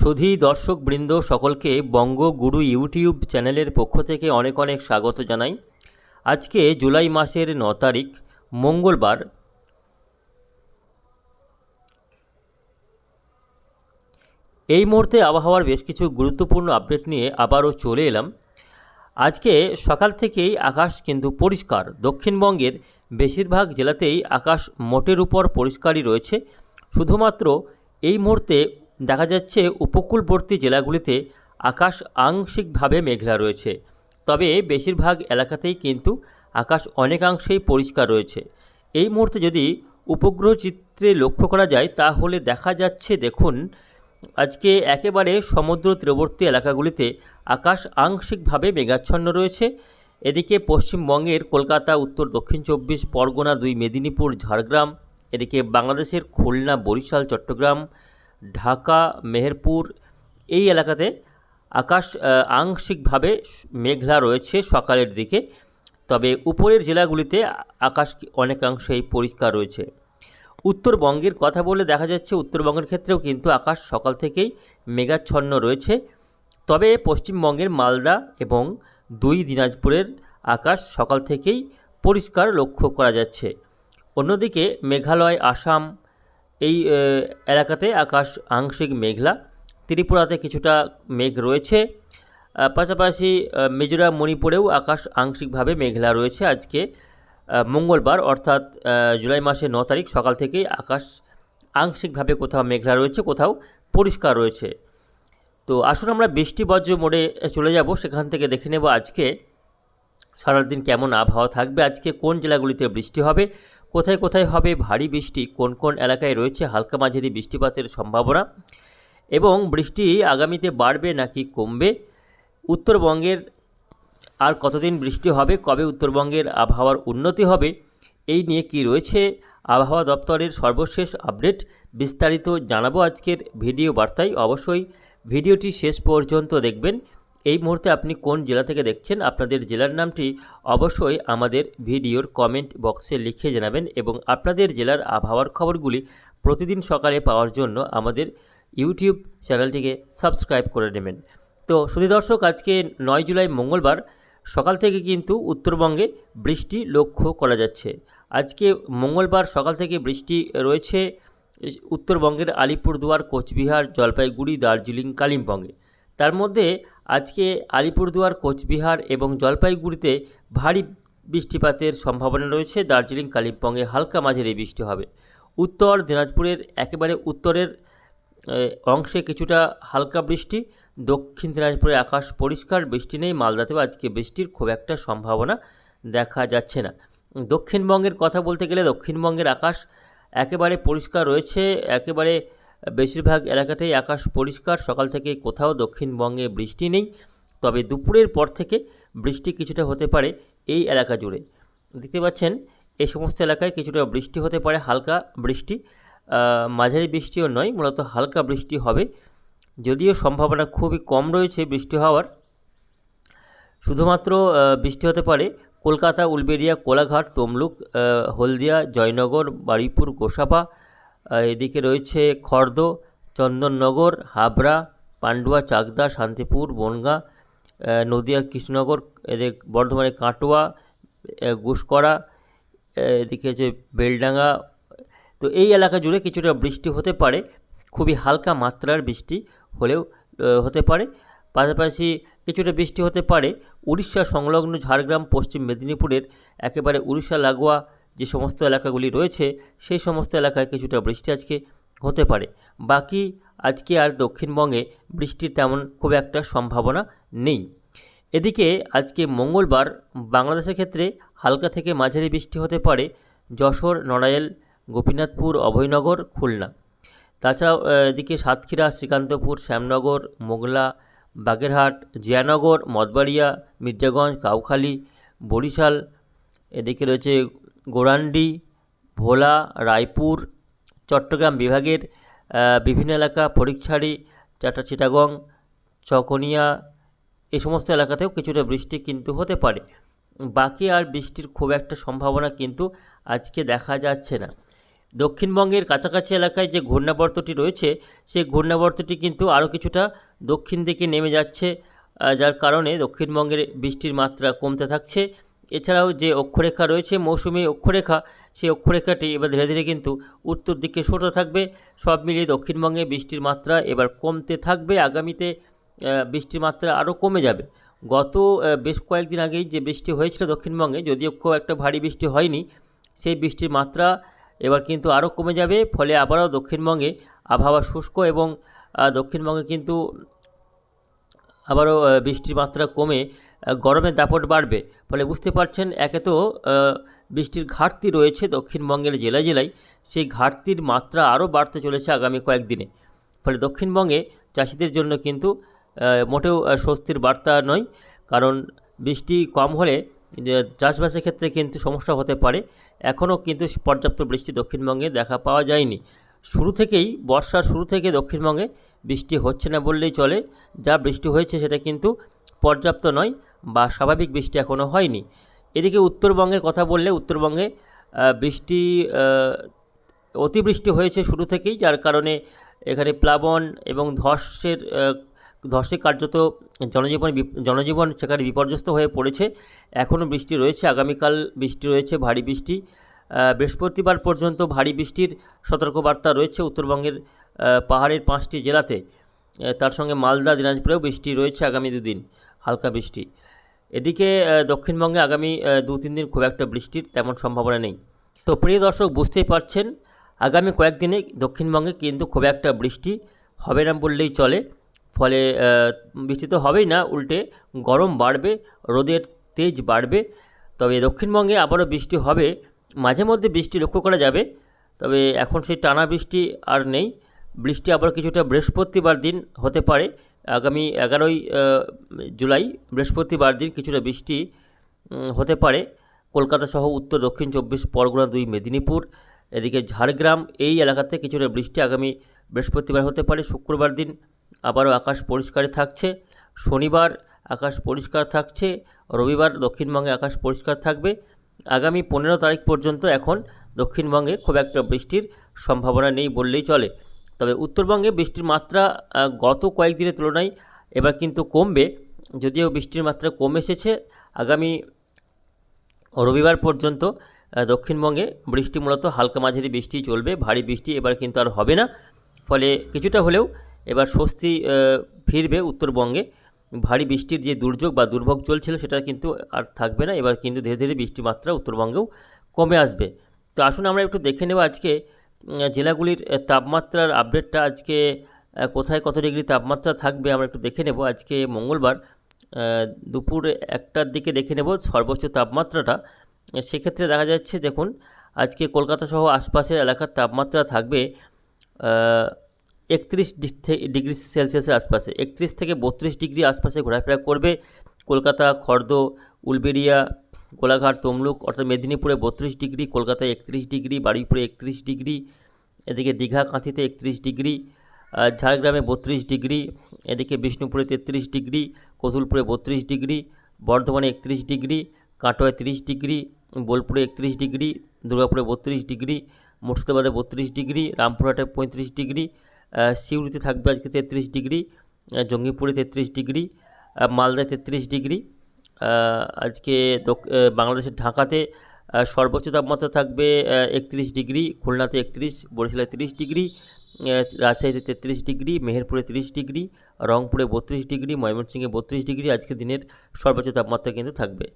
সুধী দর্শকবৃন্দ সকলকে বঙ্গ গুরু ইউটিউব চ্যানেলের পক্ষ থেকে অনেক অনেক স্বাগত জানাই। আজকে জুলাই মাসের ন তারিখ, মঙ্গলবার। এই মুহূর্তে আবহাওয়ার বেশ কিছু গুরুত্বপূর্ণ আপডেট নিয়ে আবারও চলে এলাম। আজকে সকাল থেকেই আকাশ কিন্তু পরিষ্কার। দক্ষিণবঙ্গের বেশিরভাগ জেলাতেই আকাশ মোটের উপর পরিষ্কারই রয়েছে। শুধুমাত্র এই মুহূর্তে দেখা যাচ্ছে উপকূলবর্তী জেলাগুলিতে আকাশ আংশিকভাবে মেঘলা রয়েছে। তবে বেশিরভাগ এলাকাতেই কিন্তু আকাশ অনেকাংশেই পরিষ্কার রয়েছে। এই মুহূর্তে যদি উপগ্রহ চিত্রে লক্ষ্য করা যায়, তাহলে দেখা যাচ্ছে, দেখুন, আজকে একেবারে সমুদ্র তীরবর্তী এলাকাগুলিতে আকাশ আংশিকভাবে মেঘাচ্ছন্ন রয়েছে। এদিকে পশ্চিমবঙ্গের কলকাতা, উত্তর, দক্ষিণ চব্বিশ, পরগনা দুই, মেদিনীপুর, ঝাড়গ্রাম, এদিকে বাংলাদেশের খুলনা, বরিশাল, চট্টগ্রাম ঢাকা, মেহেরপুর এই এলাকাতে আকাশ আংশিকভাবে মেঘলা রয়েছে সকালের দিকে। তবে উপরের জেলাগুলিতে আকাশ অনেকাংশেই পরিষ্কার রয়েছে। উত্তরবঙ্গের কথা বলে দেখা যাচ্ছে, উত্তরবঙ্গের ক্ষেত্রেও কিন্তু আকাশ সকাল থেকেই মেঘাচ্ছন্ন রয়েছে। তবে পশ্চিমবঙ্গের মালদা এবং দুই দিনাজপুরের আকাশ সকাল থেকেই পরিষ্কার লক্ষ্য করা যাচ্ছে। অন্যদিকে মেঘালয়, আসাম এই এলাকাতে আকাশ আংশিক মেঘলা, ত্রিপুরাতে কিছুটা মেঘ রয়েছে। পাশাপাশি মিজোরাম মণিপুরেও আকাশ আংশিকভাবে মেঘলা রয়েছে আজকে মঙ্গলবার অর্থাৎ জুলাই মাসের ন তারিখ সকাল থেকেই আকাশ আংশিকভাবে কোথাও মেঘলা রয়েছে, কোথাও পরিষ্কার রয়েছে। তো আসুন আমরা বৃষ্টি বজ্র মোড়ে চলে যাব, সেখান থেকে দেখে নেব আজকে সারাদিন কেমন আবহাওয়া থাকবে? আজকে কোন জেলাগুলিতে বৃষ্টি হবে? কোথায় কোথায় হবে ভারী বৃষ্টি? কোন কোন এলাকায় রয়েছে হালকা মাঝারি বৃষ্টিপাতের সম্ভাবনা? এবং বৃষ্টি আগামীতে বাড়বে নাকি কমবে? উত্তরবঙ্গের আর কতদিন বৃষ্টি হবে? কবে উত্তরবঙ্গের আবহাওয়ার উন্নতি হবে? এই নিয়ে কি রয়েছে আবহাওয়া দপ্তরের সর্বশেষ আপডেট? বিস্তারিত জানাব আজকের ভিডিও বার্তায়। অবশ্যই ভিডিওটি শেষ পর্যন্ত দেখবেন। এই মুহূর্তে আপনি কোন জেলা থেকে দেখছেন? আপনাদের জেলার নামটি অবশ্যই আমাদের ভিডিওর কমেন্ট বক্সে লিখে জানাবেন এবং আপনাদের জেলার আবহাওয়ার খবরগুলি প্রতিদিন সকালে পাওয়ার জন্য আমাদের ইউটিউব চ্যানেলটিকে সাবস্ক্রাইব করে নেবেন। তো শুধু দর্শক, আজকে নয় জুলাই মঙ্গলবার, সকাল থেকে কিন্তু উত্তরবঙ্গে বৃষ্টি লক্ষ্য করা যাচ্ছে। আজকে মঙ্গলবার সকাল থেকে বৃষ্টি রয়েছে উত্তরবঙ্গের আলিপুরদুয়ার, কোচবিহার, জলপাইগুড়ি, দার্জিলিং কালিম্পংয়ে তার মধ্যে আজকে আলিপুরদুয়ার, কোচবিহার এবং জলপাইগুড়িতে ভারী বৃষ্টিপাতের সম্ভাবনা রয়েছে। দার্জিলিং, কালিম্পংয়ে হালকা মাঝারি বৃষ্টি হবে। উত্তর দিনাজপুরের একেবারে উত্তরের অংশে কিছুটা হালকা বৃষ্টি। দক্ষিণ দিনাজপুরে আকাশ পরিষ্কার, বৃষ্টি নেই। মালদাতেও আজকে বৃষ্টির খুব একটা সম্ভাবনা দেখা যাচ্ছে না। দক্ষিণবঙ্গের কথা বলতে গেলে দক্ষিণবঙ্গের আকাশ একেবারে পরিষ্কার রয়েছে। একেবারে বেশিরভাগ এলাকাতেই আকাশ পরিষ্কার, সকাল থেকে কোথাও দক্ষিণবঙ্গে বৃষ্টি নেই। তবে দুপুরের পর থেকে বৃষ্টি কিছুটা হতে পারে এই এলাকা জুড়ে। দেখতে পাচ্ছেন এই সমস্ত এলাকায় কিছুটা বৃষ্টি হতে পারে, হালকা বৃষ্টি। মাঝারি বৃষ্টিও নয়, মূলত হালকা বৃষ্টি হবে। যদিও সম্ভাবনা খুবই কম রয়েছে বৃষ্টি হওয়ার। শুধুমাত্র বৃষ্টি হতে পারে কলকাতা, উলবেড়িয়া, কোলাঘাট, তমলুক হলদিয়া, জয়নগর, বারুইপুর, গোসাপা এদিকে রয়েছে খর্দ চন্দননগর হাবড়া পান্ডুয়া চাকদা শান্তিপুর বনগাঁ নদিয়ার কৃষ্ণনগর এদের বর্ধমানের কাটোয়া আহ, এদিকে হচ্ছে বেলডাঙ্গা তো এই এলাকা জুড়ে কিছুটা বৃষ্টি হতে পারে খুবই হালকা মাত্রার বৃষ্টি হলেও হতে পারে। পাশাপাশি কিছুটা বৃষ্টি হতে পারে উড়িষ্যা সংলগ্ন ঝাড়গ্রাম পশ্চিম মেদিনীপুরের একেবারে উড়িষ্যা লাগোয়া যে সমস্ত এলাকাগুলি রয়েছে, সেই সমস্ত এলাকায় কিছুটা বৃষ্টি আজকে হতে পারে। বাকি আজকে আর দক্ষিণবঙ্গে বৃষ্টির তেমন খুব একটা সম্ভাবনা নেই। এদিকে আজকে মঙ্গলবার বাংলাদেশের ক্ষেত্রে হালকা থেকে মাঝারি বৃষ্টি হতে পারে যশোর, নড়াইল, গোপীনাথপুর, অভয়নগর, খুলনা। তাছাড়াও এদিকে সাতক্ষীরা, শ্রীকান্তপুর, শ্যামনগর, মোগলা, বাগেরহাট, জিয়ানগর মদবাড়িয়া মির্জাগঞ্জ, কাউখালী, বরিশাল, এদিকে রয়েছে গোরান্ডি ভোলা, রায়পুর, চট্টগ্রাম বিভাগের বিভিন্ন এলাকা ফরিকছাড়ি চাটা চিটাগং চকনিয়া এই সমস্ত এলাকাতেও কিছুটা বৃষ্টি কিন্তু হতে পারে। বাকি আর বৃষ্টির খুব একটা সম্ভাবনা কিন্তু আজকে দেখা যাচ্ছে না। দক্ষিণবঙ্গের কাছাকাছি এলাকায় যে ঘূর্ণাবর্তটি রয়েছে, সেই ঘূর্ণাবর্তটি কিন্তু আরও কিছুটা দক্ষিণ দিকে নেমে যাচ্ছে যার কারণে দক্ষিণবঙ্গের বৃষ্টির মাত্রা কমতে থাকছে। এছাড়াও যে অক্ষরেখা রয়েছে, মৌসুমি অক্ষরেখা, সেই অক্ষরেখাটি এবার ধীরে ধীরে কিন্তু উত্তর দিকে সরতে থাকবে। সব মিলিয়ে দক্ষিণবঙ্গে বৃষ্টির মাত্রা এবার কমতে থাকবে। আগামীতে বৃষ্টির মাত্রা আরও কমে যাবে। গত বেশ কয়েকদিন আগেই যে বৃষ্টি হয়েছিল দক্ষিণবঙ্গে, যদিও খুব একটা ভারী বৃষ্টি হয়নি, সেই বৃষ্টির মাত্রা এবার কিন্তু আরও কমে যাবে। ফলে আবারও দক্ষিণবঙ্গে আবহাওয়া শুষ্ক এবং দক্ষিণবঙ্গে কিন্তু আবারও বৃষ্টির মাত্রা কমে গরমের দাপট বাড়বে। ফলে বুঝতে পারছেন, একে তো বৃষ্টির ঘাটতি রয়েছে দক্ষিণবঙ্গের জেলায় জেলায়। সেই ঘাটতির মাত্রা আরও বাড়তে চলেছে আগামী কয়েকদিনে। ফলে দক্ষিণবঙ্গে চাষিদের জন্য কিন্তু মোটেও স্বস্তির বার্তা নয়। কারণ বৃষ্টি কম হলে চাষবাসের ক্ষেত্রে কিন্তু সমস্যা হতে পারে। এখনও কিন্তু পর্যাপ্ত বৃষ্টি দক্ষিণবঙ্গে দেখা পাওয়া যায়নি। শুরু থেকেই, বর্ষার শুরু থেকে দক্ষিণবঙ্গে বৃষ্টি হচ্ছে না বললেই চলে। যা বৃষ্টি হয়েছে সেটা কিন্তু পর্যাপ্ত নয়। বা স্বাভাবিক বৃষ্টি এখনও হয়নি। এদিকে উত্তরবঙ্গের কথা বললে উত্তরবঙ্গে বৃষ্টি অতিবৃষ্টি হয়েছে শুরু থেকেই, যার কারণে এখানে প্লাবন এবং ধসের ধসে কার্যত জনজীবন জনজীবন সেখানে বিপর্যস্ত হয়ে পড়েছে। এখনও বৃষ্টি রয়েছে, আগামীকাল বৃষ্টি রয়েছে, ভারী বৃষ্টি। বৃহস্পতিবার পর্যন্ত ভারী বৃষ্টির সতর্কবার্তা রয়েছে উত্তরবঙ্গের পাহাড়ের পাঁচটি জেলাতে। তার সঙ্গে মালদা, দিনাজপুরেও বৃষ্টি রয়েছে আগামী দুদিন, হালকা বৃষ্টি। এদিকে দক্ষিণবঙ্গে আগামী দু তিন দিন খুব একটা বৃষ্টির তেমন সম্ভাবনা নেই। তো প্রিয় দর্শক, বুঝতেই পারছেন, আগামী কয়েকদিনে দক্ষিণবঙ্গে কিন্তু খুব একটা বৃষ্টি হবে না বললেই চলে। ফলে বৃষ্টি তো হবেই না, উল্টে গরম বাড়বে, রোদের তেজ বাড়বে। তবে দক্ষিণবঙ্গে আবারও বৃষ্টি হবে। মাঝে মধ্যে বৃষ্টি লক্ষ্য করা যাবে, তবে এখন সেই টানা বৃষ্টি আর নেই। বৃষ্টি আবার কিছুটা বৃহস্পতিবার দিন হতে পারে। আগামী এগারোই জুলাই বৃহস্পতিবার দিন কিছুটা বৃষ্টি হতে পারে। কলকাতা সহ উত্তর, দক্ষিণ চব্বিশ, পরগনা দুই, মেদিনীপুর, এদিকে ঝাড়গ্রাম, এই এলাকাতে কিছুটা বৃষ্টি আগামী বৃহস্পতিবার হতে পারে। শুক্রবার দিন আবারও আকাশ পরিষ্কারই থাকছে। শনিবার আকাশ পরিষ্কার থাকছে। রবিবার দক্ষিণবঙ্গে আকাশ পরিষ্কার থাকবে। আগামী পনেরো তারিখ পর্যন্ত এখন দক্ষিণবঙ্গে খুব একটা বৃষ্টির সম্ভাবনা নেই বললেই চলে। তবে উত্তরবঙ্গে বৃষ্টির মাত্রা গত কয়েকদিনের তুলনায় এবার কিন্তু কমবে। যদিও বৃষ্টির মাত্রা কমে এসেছে, আগামী রবিবার পর্যন্ত দক্ষিণবঙ্গে বৃষ্টি মূলত হালকা মাঝারি বৃষ্টি চলবে, ভারী বৃষ্টি এবার কিন্তু আর হবে না। ফলে কিছুটা হলেও এবার স্বস্তি ফিরবে উত্তরবঙ্গে। ভারী বৃষ্টির যে দুর্যোগ বা দুর্ভোগ চলছিল সেটা কিন্তু আর থাকবে না, এবার কিন্তু ধীরে ধীরে বৃষ্টির মাত্রা উত্তরবঙ্গেও কমে আসবে। তো আসুন আমরা একটু দেখে নেব আজকে জেলাগুলির তাপমাত্রার আপডেটটা আজকে কোথায় কত ডিগ্রি তাপমাত্রা থাকবে আমরা একটু দেখে নেব। আজকে মঙ্গলবার দুপুর একটার দিকে দেখে নেব সর্বোচ্চ তাপমাত্রাটা। সেক্ষেত্রে দেখা যাচ্ছে, দেখুন, আজকে কলকাতা সহ আশপাশের এলাকার তাপমাত্রা থাকবে একত্রিশ ডিগ্রি সেলসিয়াসের আশপাশে। একত্রিশ থেকে বত্রিশ ডিগ্রি আশপাশে ঘোরাফেরা করবে কলকাতা, খর্দ, উলবেড়িয়া কোলাঘাট তমলুক, অর্থাৎ মেদিনীপুরে বত্রিশ ডিগ্রি, কলকাতায় একত্রিশ ডিগ্রি, বারুইপুরে একত্রিশ ডিগ্রি, এদিকে দীঘা, কাঁথিতে একত্রিশ ডিগ্রি ঝাড়গ্রামে বত্রিশ ডিগ্রি, এদিকে বিষ্ণুপুরে তেত্রিশ ডিগ্রি, কতুলপুরে বত্রিশ ডিগ্রি, বর্ধমানে একত্রিশ ডিগ্রি, কাটোয়ায় তিরিশ ডিগ্রি, বোলপুরে একত্রিশ ডিগ্রি, দুর্গাপুরে বত্রিশ ডিগ্রি, মুর্শিদাবাদে বত্রিশ ডিগ্রি, রামপুরহাটে পঁয়ত্রিশ ডিগ্রি সিউড়িতে থাকবে আজকে তেত্রিশ ডিগ্রি জঙ্গিপুরে তেত্রিশ ডিগ্রি মালদায় তেত্রিশ ডিগ্রি আজকে বাংলাদেশের ঢাকাতে সর্বোচ্চ তাপমাত্রা থাকবে একত্রিশ ডিগ্রি, খুলনাতে একত্রিশ, বরিশালে তিরিশ ডিগ্রি রাজশাহীতে তেত্রিশ ডিগ্রি, মেহেরপুরে তিরিশ ডিগ্রি, রংপুরে বত্রিশ ডিগ্রি, ময়মনসিংহে বত্রিশ ডিগ্রি আজকে দিনের সর্বোচ্চ তাপমাত্রা কিন্তু থাকবে।